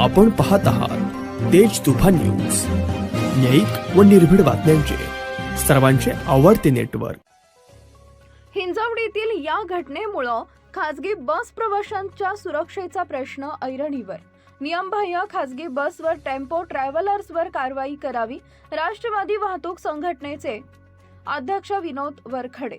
आपण पाहत आहात तेज तुफान न्यूज. न्यायिक व निर्भीड बातम्यांचे. सर्वांचे आवडते नेटवर्क. हिंजवडीतील या घटनेमुळं खासगी बस प्रवाशांच्या सुरक्षेचा प्रश्न ऐरणीवर. नियमबाह्य खासगी बसवर टेम्पो ट्रॅव्हलर्सवर कारवाई करावी राष्ट्रवादी वाहतूक संघटनेचे अध्यक्ष Vinod Varkhade.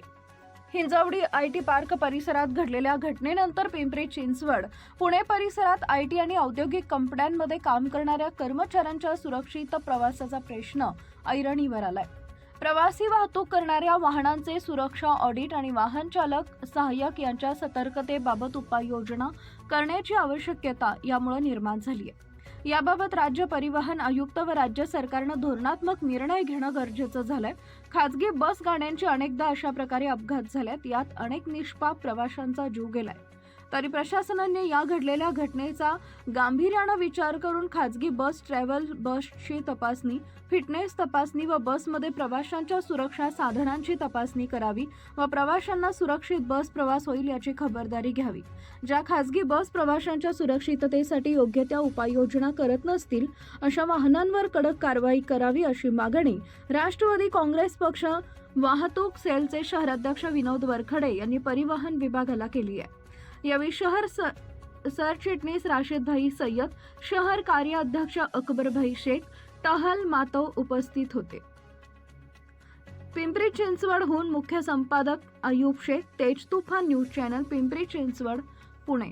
Hinjawadi I T park परिसरात घडलेल्या घटनेनंतर पिंपरी चिंचवड पुणे परिसरात आय टी आणि औद्योगिक कंपन्यांमध्ये काम करणाऱ्या कर्मचाऱ्यांच्या सुरक्षित प्रवासाचा प्रश्न ऐरणीवर आलाय. प्रवासी वाहतूक करणाऱ्या वाहनांचे सुरक्षा ऑडिट आणि वाहन चालक सहाय्यक यांच्या सतर्कतेबाबत उपाययोजना करण्याची आवश्यकता यामुळे निर्माण झाली आहे याबाबत राज्य परिवहन आयुक्त व राज्य सरकारनं धोरणात्मक निर्णय घेणं गरजेचं झालंय. खाजगी बस गाड्यांची अनेकदा अशा प्रकारे अपघात झाल्यात. यात अनेक निष्पाप प्रवाशांचा जीव गेलाय. तरी प्रशासनाने या घडलेल्या घटनेचा गांभीर्यानं विचार करून खाजगी बस ट्रॅव्हल बसची तपासणी फिटनेस तपासणी व बसमध्ये प्रवाशांच्या सुरक्षा साधनांची तपासणी करावी व प्रवाशांना सुरक्षित बस प्रवास होईल याची खबरदारी घ्यावी. ज्या खाजगी बस प्रवाशांच्या सुरक्षिततेसाठी योग्य त्या उपाययोजना करत नसतील अशा वाहनांवर कडक कारवाई करावी अशी मागणी राष्ट्रवादी काँग्रेस पक्ष वाहतूक सेलचे शहराध्यक्ष विनोद वरखडे यांनी परिवहन विभागाला केली आहे. यावेळी शहर स- सरचिटणीस राशिदभाई सय्यद शहर कार्याध्यक्ष अकबरभाई शेख टहल मातव उपस्थित होते. पिंपरी चिंचवडहून मुख्य संपादक अयूब शेख तेज तुफान न्यूज चॅनल पिंपरी चिंचवड पुणे.